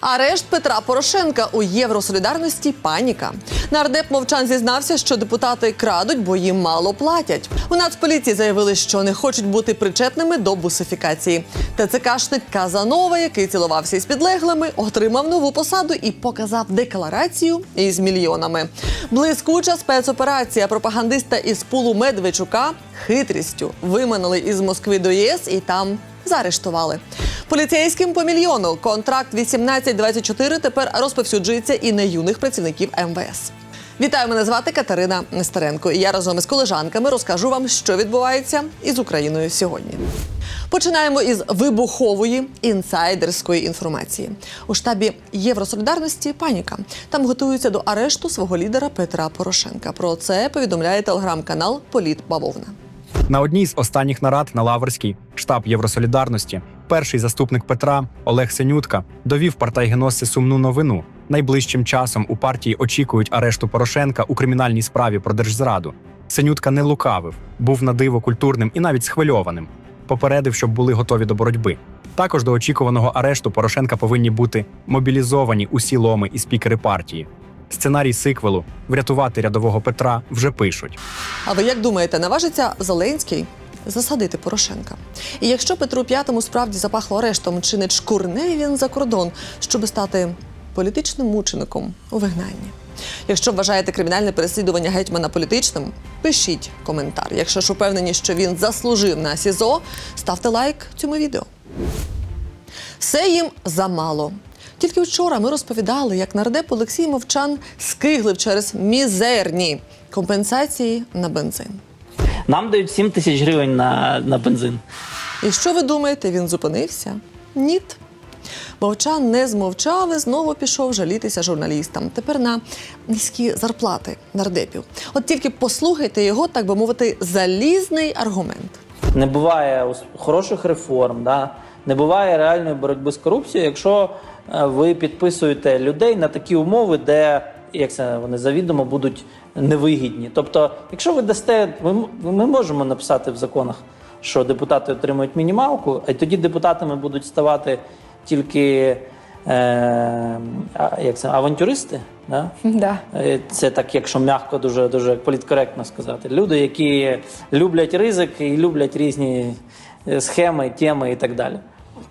Арешт Петра Порошенка у Євросолідарності паніка. Нардеп мовчан зізнався, що депутати крадуть, бо їм мало платять. У Нацполіції заявили, що не хочуть бути причетними до бусифікації. ТЦКшник Казанова, який цілувався із підлеглими, отримав нову посаду і показав декларацію із мільйонами. Блискуча спецоперація пропагандиста із пулу Медведчука хитрістю виманили із Москви до ЄС і там заарештували. Поліцейським по мільйону контракт 18-24 тепер розповсюджується і на юних працівників МВС. Вітаю, мене звати Катерина Нестеренко. І я разом із колежанками розкажу вам, що відбувається із Україною сьогодні. Починаємо із вибухової інсайдерської інформації. У штабі Євросолідарності паніка. Там готуються до арешту свого лідера Петра Порошенка. Про це повідомляє телеграм-канал Політ Бавовна. На одній з останніх нарад на Лаврській штаб Євросолідарності перший заступник Петра Олег Синютка довів партайгеносці сумну новину. Найближчим часом у партії очікують арешту Порошенка у кримінальній справі про держзраду. Синютка не лукавив, був на диво культурним і навіть схвильованим. Попередив, щоб були готові до боротьби. Також до очікуваного арешту Порошенка повинні бути мобілізовані усі ломи і спікери партії. Сценарій сиквелу врятувати рядового Петра вже пишуть. А ви як думаєте, наважиться Зеленський засадити Порошенка? І якщо Петру П'ятому справді запахло арештом, чи не чкурне він за кордон, щоб стати політичним мучеником у вигнанні? Якщо вважаєте кримінальне переслідування гетьмана політичним, пишіть коментар. Якщо ж упевнені, що він заслужив на СІЗО, ставте лайк цьому відео. Все їм замало. Тільки вчора ми розповідали, як нардеп Олексій Мовчан скиглив через мізерні компенсації на бензин. Нам дають 7 тисяч гривень на, на бензин. І що ви думаєте, він зупинився? Ніт. Мовчан не змовчав і знову пішов жалітися журналістам. Тепер на низькі зарплати нардепів. От тільки послухайте його, так би мовити, залізний аргумент. Не буває хороших реформ, да? не буває реальної боротьби з корупцією, якщо ви підписуєте людей на такі умови, де як це вони завідомо будуть невигідні. Тобто, якщо ви дасте, ми, ми можемо написати в законах, що депутати отримують мінімалку, а тоді депутатами будуть ставати тільки е, як це, авантюристи. Да? Да. Е, Це так, якщо м'яко, дуже дуже політкоректно сказати. Люди, які люблять ризик і люблять різні е, схеми, теми і так далі.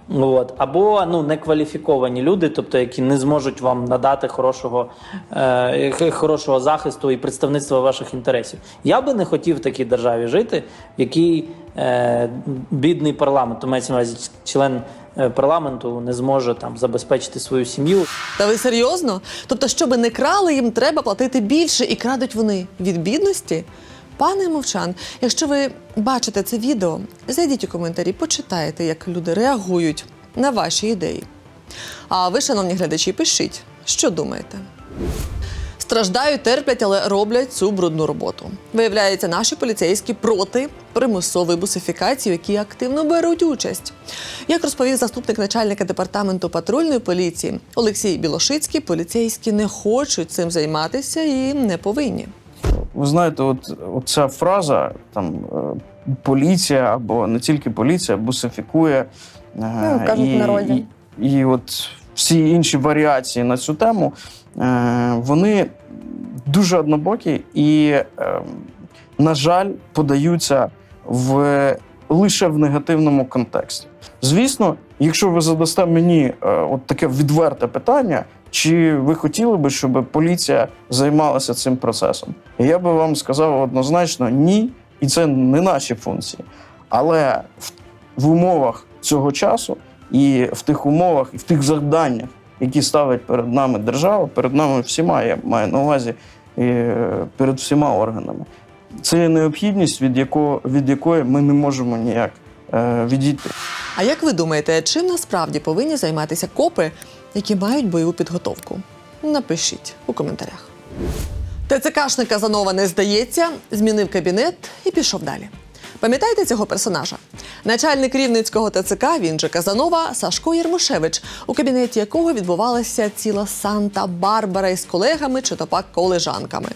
От. Або ну, некваліфіковані люди, тобто які не зможуть вам надати хорошого, е, хорошого захисту і представництва ваших інтересів. Я би не хотів в такій державі жити, в якій е, бідний парламент, то мається на член е, парламенту не зможе там забезпечити свою сім'ю. Та ви серйозно? Тобто, щоби не крали, їм треба платити більше, і крадуть вони від бідності? Пане мовчан, якщо ви бачите це відео, зайдіть у коментарі, почитайте, як люди реагують на ваші ідеї. А ви, шановні глядачі, пишіть, що думаєте. Страждають, терплять, але роблять цю брудну роботу. Виявляється, наші поліцейські проти примусової бусифікації, в якій активно беруть участь. Як розповів заступник начальника департаменту патрульної поліції Олексій Білошицький, поліцейські не хочуть цим займатися і не повинні. Ви знаєте, от, от ця фраза там е, поліція або не тільки поліція бусифікує. е, Ну, кажуть народі. І, і от всі інші варіації на цю тему, е, вони дуже однобокі і, е, на жаль, подаються в, лише в негативному контексті. Звісно, якщо ви задасте мені от таке відверте питання, чи ви хотіли би, щоб поліція займалася цим процесом? Я би вам сказав однозначно ні, і це не наші функції. Але в, умовах цього часу і в тих умовах, і в тих завданнях, які ставить перед нами держава, перед нами всіма, я маю на увазі е, перед всіма органами. Це є необхідність, від, якого, від якої ми не можемо ніяк е, відійти. А як ви думаєте, чим насправді повинні займатися копи, які мають бойову підготовку? Напишіть у коментарях. ТЦКшник Казанова не здається, змінив кабінет і пішов далі. Пам'ятаєте цього персонажа? Начальник рівницького ТЦК, він же Казанова, Сашко Єрмошевич, у кабінеті якого відбувалася ціла Санта-Барбара із колегами чи то пак колежанками.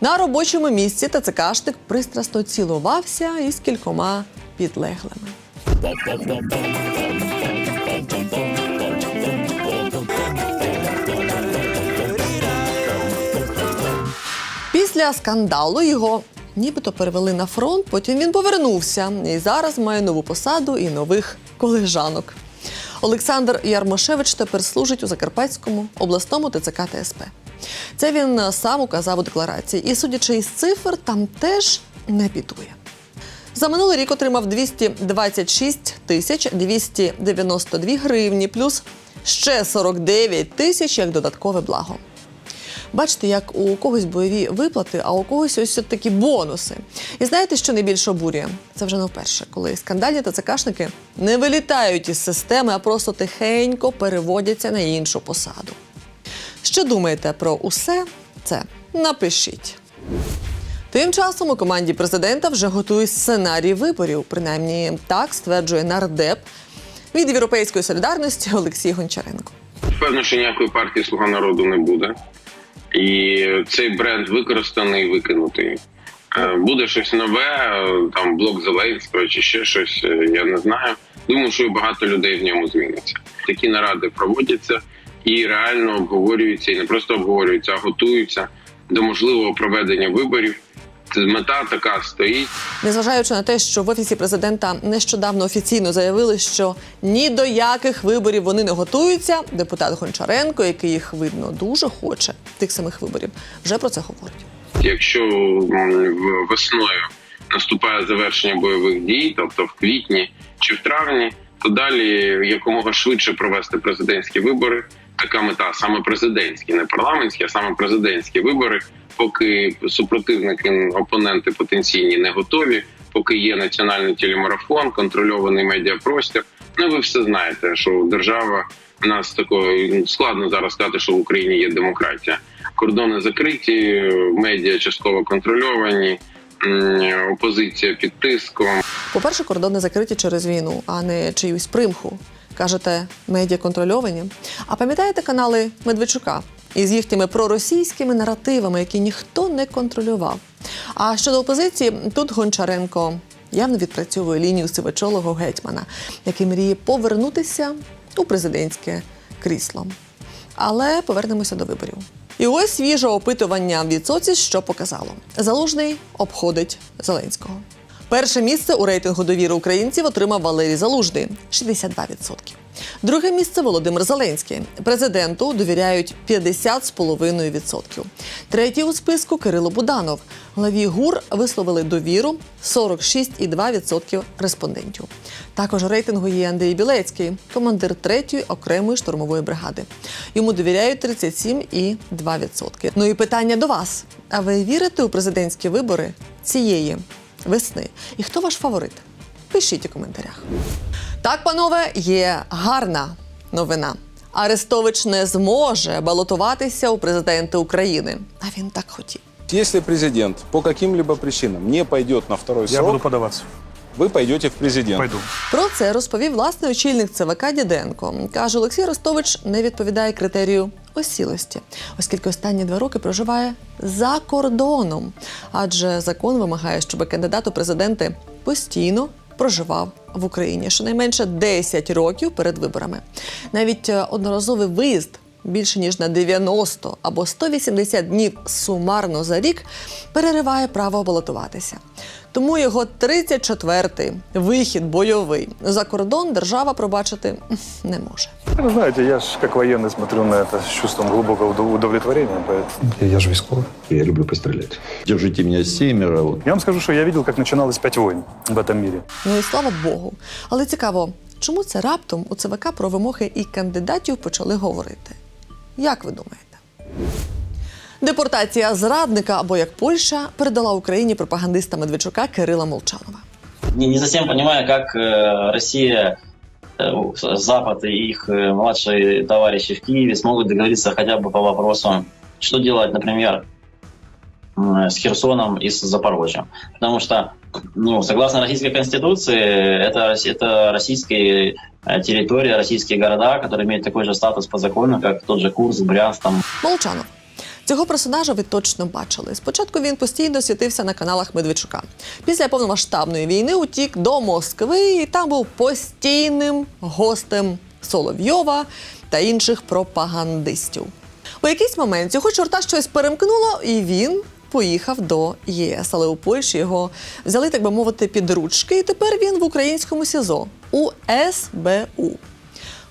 На робочому місці ТЦКшник пристрасно цілувався із кількома підлеглими. Після скандалу його нібито перевели на фронт, потім він повернувся і зараз має нову посаду і нових колежанок. Олександр Ярмошевич тепер служить у Закарпатському обласному ТЦК ТСП. Це він сам указав у декларації, і судячи із цифр, там теж не бідує. За минулий рік отримав 226 тисяч 292 гривні, плюс ще 49 тисяч як додаткове благо. Бачите, як у когось бойові виплати, а у когось ось такі бонуси. І знаєте, що найбільше обурює? Це вже не вперше, коли скандальні ТЦКшники не вилітають із системи, а просто тихенько переводяться на іншу посаду. Що думаєте про усе це? Напишіть. Тим часом у команді президента вже готують сценарій виборів. Принаймні так стверджує нардеп від європейської солідарності Олексій Гончаренко. Певно, що ніякої партії Слуга народу не буде. І цей бренд використаний, викинутий. Е, Буде щось нове, там блок Зеленського чи ще щось, е, я не знаю. Думаю, що багато людей в ньому зміниться. Такі наради проводяться і реально обговорюються, і не просто обговорюються, а готуються до можливого проведення виборів. Мета така стоїть. Незважаючи на те, що в офісі президента нещодавно офіційно заявили, що ні до яких виборів вони не готуються. Депутат Гончаренко, який їх видно дуже хоче тих самих виборів, вже про це говорить. Якщо весною наступає завершення бойових дій, тобто в квітні чи в травні, то далі якомога швидше провести президентські вибори. Така мета саме президентські, не парламентські, а саме президентські вибори, поки супротивники, опоненти потенційні не готові, поки є національний телемарафон, контрольований медіапростір. Ну ви все знаєте, що держава у нас такої складно зараз сказати, що в Україні є демократія. Кордони закриті, медіа частково контрольовані, опозиція під тиском. По-перше, кордони закриті через війну, а не чиюсь примху. Кажете, медіа контрольовані. А пам'ятаєте канали Медведчука із їхніми проросійськими наративами, які ніхто не контролював. А щодо опозиції, тут Гончаренко явно відпрацьовує лінію сивочолого гетьмана, який мріє повернутися у президентське крісло. Але повернемося до виборів. І ось свіже опитування від соці, що показало: залужний обходить Зеленського. Перше місце у рейтингу довіри українців отримав Валерій Залужний 62%. Друге місце Володимир Зеленський. Президенту довіряють 50,5%. Третій у списку Кирило Буданов. Главі ГУР висловили довіру 46,2% респондентів. Також рейтингу є Андрій Білецький, командир третьої окремої штурмової бригади. Йому довіряють 37,2%. Ну і питання до вас: а ви вірите у президентські вибори цієї весни? І хто ваш фаворит? Пишіть у коментарях. Так, панове, є гарна новина. Арестович не зможе балотуватися у президенти України. А він так хотів. Если президент по каким-либо причинам не пойдет на второй Я буду подаваться. вы пойдете в президент. Пойду. Про це розповів власний очільник ЦВК Діденко. Каже, Олексій Ростович не відповідає критерію осілості, оскільки останні два роки проживає за кордоном. Адже закон вимагає, щоб кандидат у президенти постійно проживав в Україні щонайменше 10 років перед виборами. Навіть е, одноразовий виїзд більше ніж на 90 або 180 днів сумарно за рік перериває право балотуватися. Тому його 34-й вихід бойовий за кордон держава пробачити не може. Ну, знаете, я ж как военный смотрю на это с чувством глубокого удов- удовлетворения. Поэтому... Я же військовий. Я люблю постріляти. Держите меня семеро. Вот. Я вам скажу, что я видел, как начиналось пять войн в этом мире. Ну і слава Богу. Але цікаво, чому це раптом у ЦВК про вимоги і кандидатів почали говорити? Як ви думаєте? Депортація зрадника або як Польща передала Україні пропагандиста Медведчука Кирила Молчанова. не, не совсем понимаю, как э, Россия, э, Запад и их э, младшие товарищи в Киеве смогут договориться хотя бы по вопросу, что делать, например, м, с Херсоном и с Запорожьем. Потому что, ну, согласно российской конституции, это, рос- это российские э, территории, российские города, которые имеют такой же статус по закону, как тот же Курск, Брянск, там, Молчанов. Цього персонажа ви точно бачили. Спочатку він постійно світився на каналах Медведчука. Після повномасштабної війни утік до Москви і там був постійним гостем Соловйова та інших пропагандистів. У якийсь момент цього чорта щось перемкнуло, і він поїхав до ЄС, але у Польщі його взяли, так би мовити, під ручки, і тепер він в українському СІЗО у СБУ.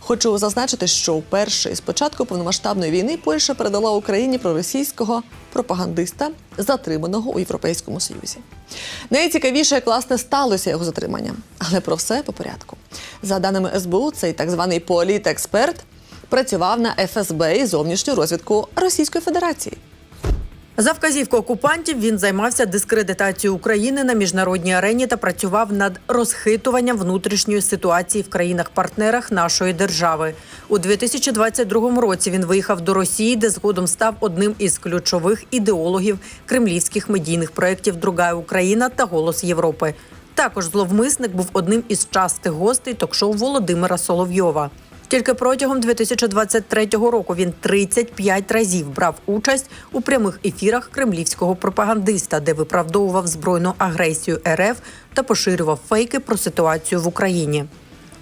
Хочу зазначити, що вперше з початку повномасштабної війни Польща передала Україні проросійського пропагандиста, затриманого у Європейському Союзі. Найцікавіше, як власне сталося його затримання, але про все по порядку. За даними СБУ, цей так званий політексперт працював на ФСБ і зовнішню розвідку Російської Федерації. За вказівкою окупантів він займався дискредитацією України на міжнародній арені та працював над розхитуванням внутрішньої ситуації в країнах-партнерах нашої держави. У 2022 році він виїхав до Росії, де згодом став одним із ключових ідеологів кремлівських медійних проєктів Друга Україна та Голос Європи. Також зловмисник був одним із частих гостей ток-шоу Володимира Соловйова. Тільки протягом 2023 року він 35 разів брав участь у прямих ефірах кремлівського пропагандиста, де виправдовував збройну агресію РФ та поширював фейки про ситуацію в Україні.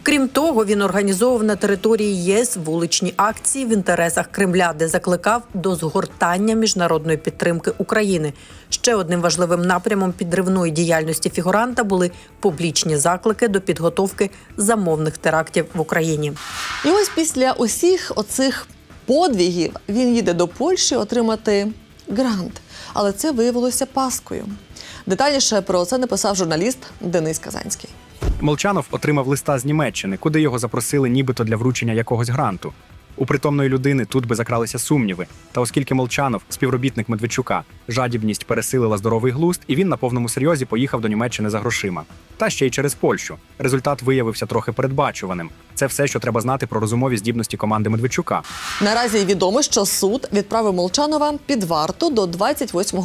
Крім того, він організовував на території ЄС вуличні акції в інтересах Кремля, де закликав до згортання міжнародної підтримки України. Ще одним важливим напрямом підривної діяльності фігуранта були публічні заклики до підготовки замовних терактів в Україні. І ось після усіх оцих подвігів він їде до Польщі отримати грант. Але це виявилося паскою. Детальніше про це написав журналіст Денис Казанський. Молчанов отримав листа з Німеччини, куди його запросили нібито для вручення якогось гранту. У притомної людини тут би закралися сумніви. Та оскільки Молчанов, співробітник Медведчука, жадібність пересилила здоровий глузд, і він на повному серйозі поїхав до Німеччини за грошима. Та ще й через Польщу. Результат виявився трохи передбачуваним. Це все, що треба знати про розумові здібності команди Медведчука. Наразі відомо, що суд відправив Молчанова під варту до 28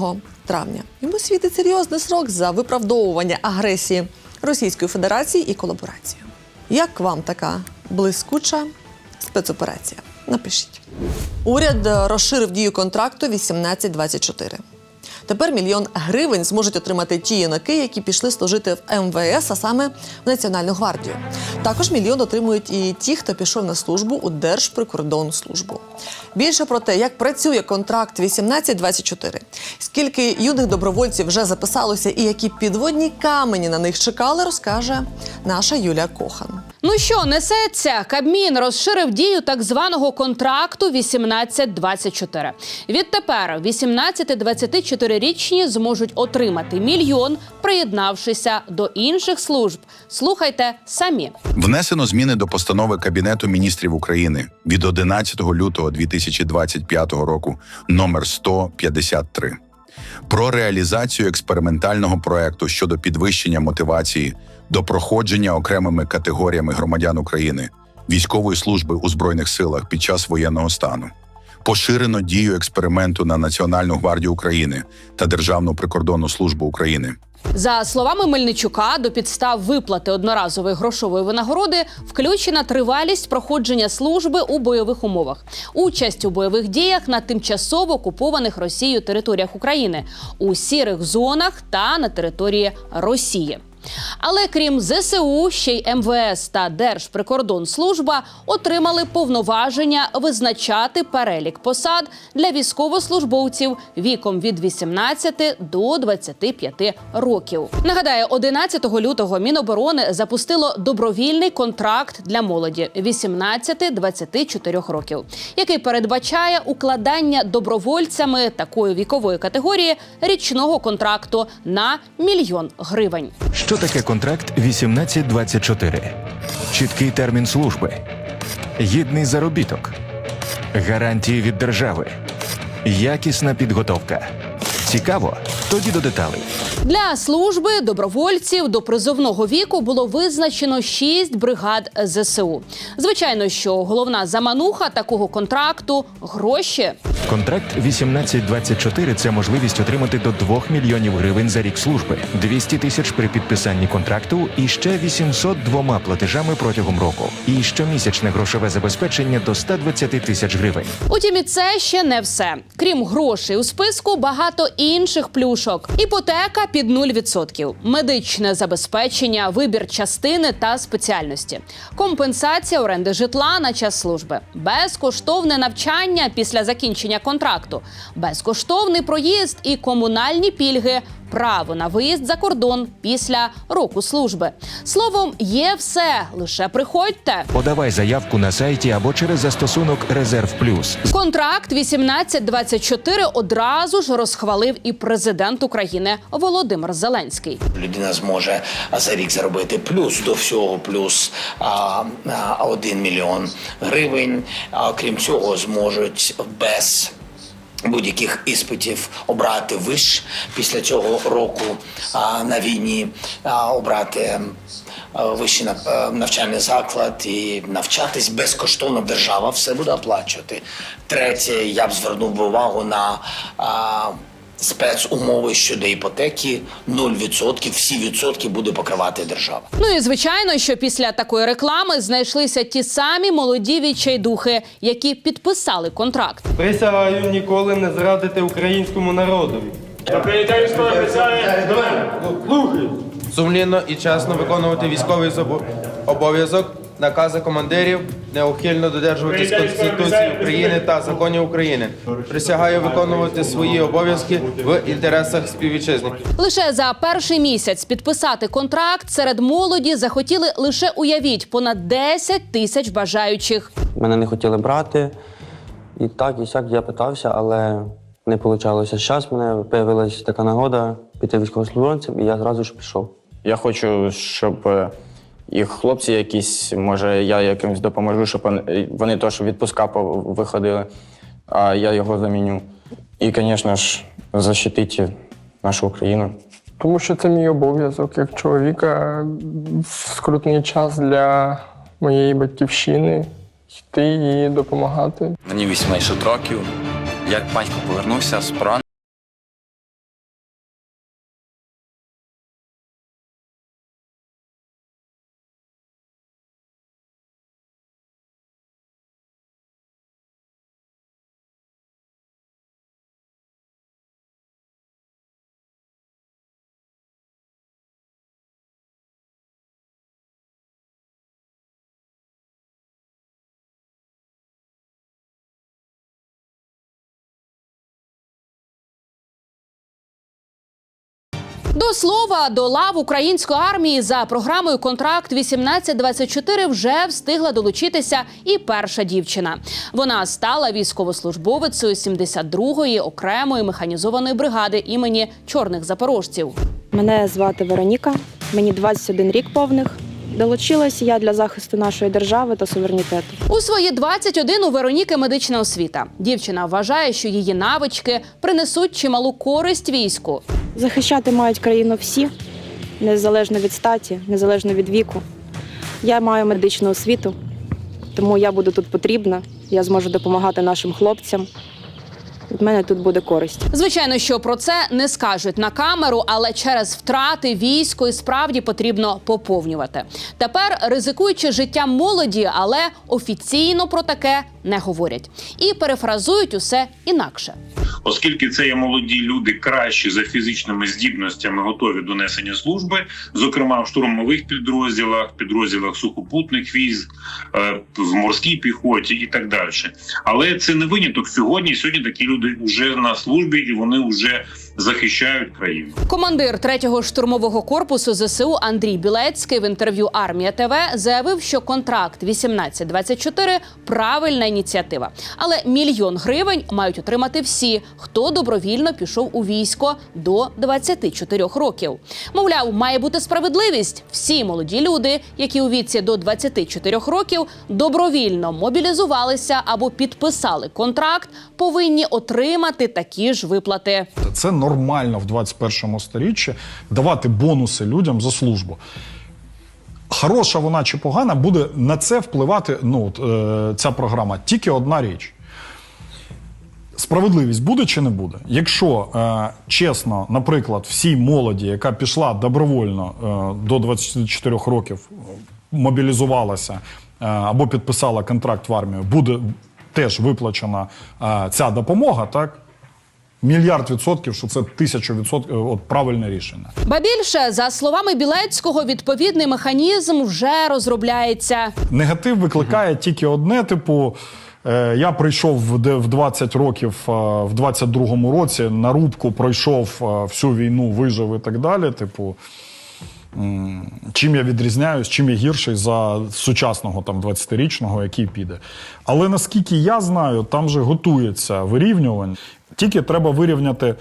травня. Йому світить серйозний срок за виправдовування агресії Російської Федерації і колаборацію. Як вам така блискуча спецоперація? Напишіть. Уряд розширив дію контракту 1824. Тепер мільйон гривень зможуть отримати ті юнаки, які пішли служити в МВС, а саме в Національну гвардію. Також мільйон отримують і ті, хто пішов на службу у Держприкордонслужбу. Більше про те, як працює контракт 1824, скільки юних добровольців вже записалося і які підводні камені на них чекали, розкаже наша Юлія Кохан. Ну що, несеться? Кабмін розширив дію так званого контракту 18-24. Відтепер 18-24-річні зможуть отримати мільйон, приєднавшися до інших служб. Слухайте самі. Внесено зміни до постанови Кабінету міністрів України від 11 лютого 2025 року номер 153 про реалізацію експериментального проекту щодо підвищення мотивації до проходження окремими категоріями громадян України військової служби у збройних силах під час воєнного стану. Поширено дію експерименту на Національну гвардію України та Державну прикордонну службу України. За словами Мельничука, до підстав виплати одноразової грошової винагороди включена тривалість проходження служби у бойових умовах, участь у бойових діях на тимчасово окупованих Росією територіях України, у сірих зонах та на території Росії. Але крім ЗСУ, ще й МВС та Держприкордонслужба отримали повноваження визначати перелік посад для військовослужбовців віком від 18 до 25 років. Нагадаю, 11 лютого Міноборони запустило добровільний контракт для молоді 18-24 років, який передбачає укладання добровольцями такої вікової категорії річного контракту на мільйон гривень. Що таке контракт 1824? Чіткий термін служби, гідний заробіток, гарантії від держави, якісна підготовка. Цікаво? Тоді до деталей. Для служби добровольців до призовного віку було визначено шість бригад ЗСУ. Звичайно, що головна замануха такого контракту гроші. Контракт 1824 – це можливість отримати до 2 мільйонів гривень за рік служби, 200 тисяч при підписанні контракту і ще 800 двома платежами протягом року. І щомісячне грошове забезпечення до 120 тисяч гривень. Утім, і це ще не все. Крім грошей у списку, багато інших плюшок: іпотека під 0%, медичне забезпечення, вибір частини та спеціальності, компенсація оренди житла на час служби, безкоштовне навчання після закінчення контракту, безкоштовний проїзд і комунальні пільги, право на виїзд за кордон після року служби. Словом, є все. Лише приходьте. Подавай заявку на сайті або через застосунок Резерв Плюс. Контракт 1824 одразу ж розхвалив і президент України Володимир Зеленський. Людина зможе за рік заробити плюс до всього, плюс а, а, 1 мільйон гривень. А крім цього, зможуть без будь-яких іспитів обрати виш після цього року а, на війні, а, обрати а, вищий нав- навчальний заклад і навчатись безкоштовно. Держава все буде оплачувати. Третє, я б звернув увагу на а, спецумови щодо іпотеки 0%, всі відсотки буде покривати держава. Ну і звичайно, що після такої реклами знайшлися ті самі молоді відчайдухи, які підписали контракт. Присягаю ніколи не зрадити українському народові. Сумлінно і чесно виконувати військовий обов'язок, накази командирів, неухильно додержуватись Конституції України та законів України. Присягаю виконувати свої обов'язки в інтересах співвітчизників. Лише за перший місяць підписати контракт серед молоді захотіли лише уявіть понад 10 тисяч бажаючих. Мене не хотіли брати. І так, і сяк я питався, але не вийшло. Зараз мене з'явилася така нагода піти військовослужбовцем, і я зразу ж пішов. Я хочу, щоб е, їх хлопці якісь, може, я якимось допоможу, щоб вони- вони теж відпуска виходили, а я його заміню. І, звісно ж, захистити нашу Україну. Тому що це мій обов'язок як чоловіка в скрутний час для моєї батьківщини йти і допомагати. Мені 18 років. Як батько повернувся з поранення, До слова, до лав української армії за програмою Контракт 1824 вже встигла долучитися і перша дівчина. Вона стала військовослужбовицею 72-ї окремої механізованої бригади імені чорних запорожців. Мене звати Вероніка, мені 21 рік повних. Долучилася я для захисту нашої держави та суверенітету. У свої 21 у Вероніки медична освіта. Дівчина вважає, що її навички принесуть чималу користь війську. Захищати мають країну всі, незалежно від статі, незалежно від віку. Я маю медичну освіту, тому я буду тут потрібна. Я зможу допомагати нашим хлопцям. Від мене тут буде користь. Звичайно, що про це не скажуть на камеру, але через втрати військо і справді потрібно поповнювати. Тепер ризикуючи життям молоді, але офіційно про таке не говорять і перефразують усе інакше. оскільки це є молоді люди кращі за фізичними здібностями, готові до несення служби, зокрема в штурмових підрозділах, підрозділах сухопутних військ, е, в морській піхоті і так далі. Але це не виняток сьогодні. Сьогодні такі люди вже на службі і вони вже захищають країну. Командир 3-го штурмового корпусу ЗСУ Андрій Білецький в інтерв'ю Армія ТВ заявив, що контракт 1824 – правильна ініціатива. Але мільйон гривень мають отримати всі, хто добровільно пішов у військо до 24 років. Мовляв, має бути справедливість. Всі молоді люди, які у віці до 24 років добровільно мобілізувалися або підписали контракт, повинні отримати такі ж виплати. Це нормально в 21 сторіччі давати бонуси людям за службу. Хороша вона чи погана, буде на це впливати ну, е, ця програма. Тільки одна річ. Справедливість буде чи не буде? Якщо е, чесно, наприклад, всій молоді, яка пішла добровольно е, до 24 років, мобілізувалася е, або підписала контракт в армію, буде теж виплачена е, ця допомога, так? Мільярд відсотків, що це тисячу відсотків, е, от правильне рішення. Ба більше, за словами Білецького, відповідний механізм вже розробляється. Негатив викликає тільки одне: типу, Е, Я прийшов в в 20 років, е, в 22-му році, на рубку пройшов е, всю війну, вижив і так далі. Типу, чим я відрізняюсь, чим я гірший за сучасного там 20-річного, який піде. Але наскільки я знаю, там же готується вирівнювання. Тільки треба вирівняти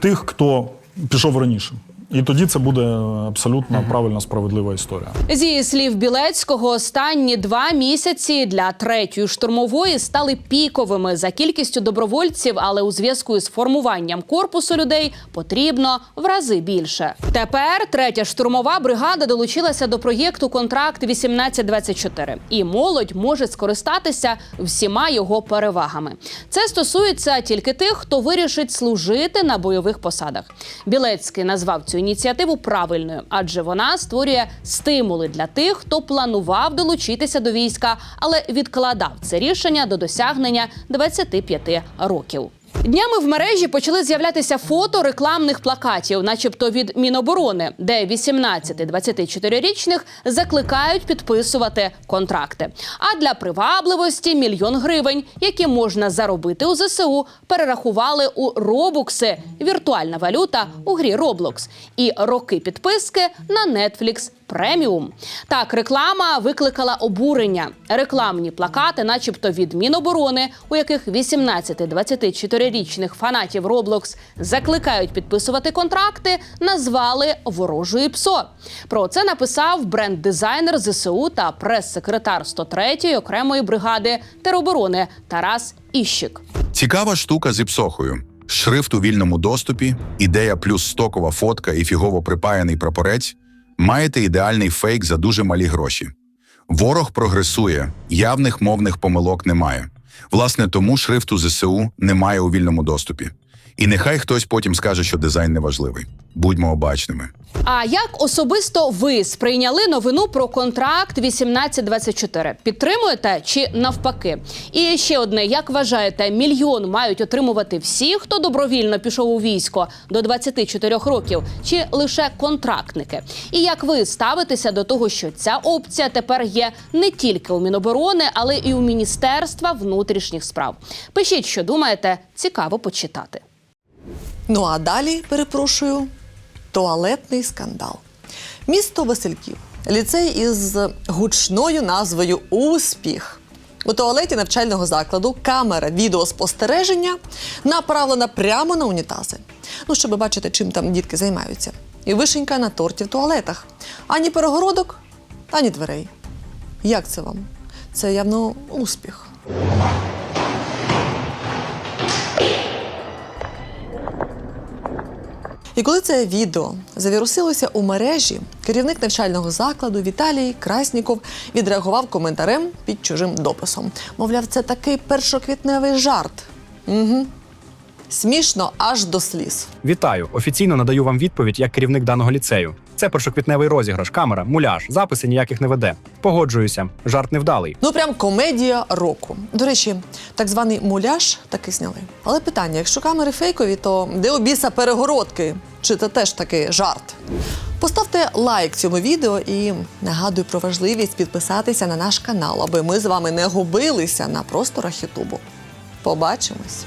тих, хто пішов раніше. І тоді це буде абсолютно правильна, справедлива історія. Зі слів Білецького, останні два місяці для третьої штурмової стали піковими за кількістю добровольців, але у зв'язку з формуванням корпусу людей потрібно в рази більше. Тепер третя штурмова бригада долучилася до проєкту Контракт 1824 і молодь може скористатися всіма його перевагами. Це стосується тільки тих, хто вирішить служити на бойових посадах. Білецький назвав цю ініціативу правильною, адже вона створює стимули для тих, хто планував долучитися до війська, але відкладав це рішення до досягнення 25 років. Днями в мережі почали з'являтися фото рекламних плакатів, начебто від Міноборони, де 18-24-річних закликають підписувати контракти. А для привабливості мільйон гривень, які можна заробити у ЗСУ, перерахували у робукси віртуальна валюта у грі Roblox і роки підписки на Netflix преміум. Так, реклама викликала обурення. Рекламні плакати, начебто від Міноборони, у яких 18-24-річних фанатів Roblox закликають підписувати контракти, назвали ворожою ПСО. Про це написав бренд-дизайнер ЗСУ та прес-секретар 103-ї окремої бригади тероборони Тарас Іщик. Цікава штука з іпсохою. Шрифт у вільному доступі, ідея плюс стокова фотка і фігово припаяний прапорець. Маєте ідеальний фейк за дуже малі гроші. Ворог прогресує, явних мовних помилок немає. Власне, тому шрифту ЗСУ немає у вільному доступі. І нехай хтось потім скаже, що дизайн не важливий. Будьмо обачними. А як особисто ви сприйняли новину про контракт 1824? Підтримуєте чи навпаки? І ще одне: як вважаєте, мільйон мають отримувати всі, хто добровільно пішов у військо до 24 років, чи лише контрактники? І як ви ставитеся до того, що ця опція тепер є не тільки у Міноборони, але і у Міністерства внутрішніх справ? Пишіть, що думаєте, цікаво почитати. Ну а далі, перепрошую, туалетний скандал. Місто Васильків, ліцей із гучною назвою Успіх. У туалеті навчального закладу камера відеоспостереження направлена прямо на унітази. Ну, щоб бачити, чим там дітки займаються. І вишенька на торті в туалетах. Ані перегородок, ані дверей. Як це вам? Це явно успіх. І коли це відео завірусилося у мережі, керівник навчального закладу Віталій Красніков відреагував коментарем під чужим дописом. Мовляв, це такий першоквітневий жарт. Угу. Смішно аж до сліз. Вітаю! Офіційно надаю вам відповідь як керівник даного ліцею. Це першоквітневий розіграш, камера, муляж, записи ніяких не веде. Погоджуюся, жарт невдалий. Ну прям комедія року. До речі, так званий муляж таки зняли. Але питання: якщо камери фейкові, то де у біса перегородки? Чи це теж такий жарт? Поставте лайк цьому відео і нагадую про важливість підписатися на наш канал, аби ми з вами не губилися на просторах Ютубу. Побачимось!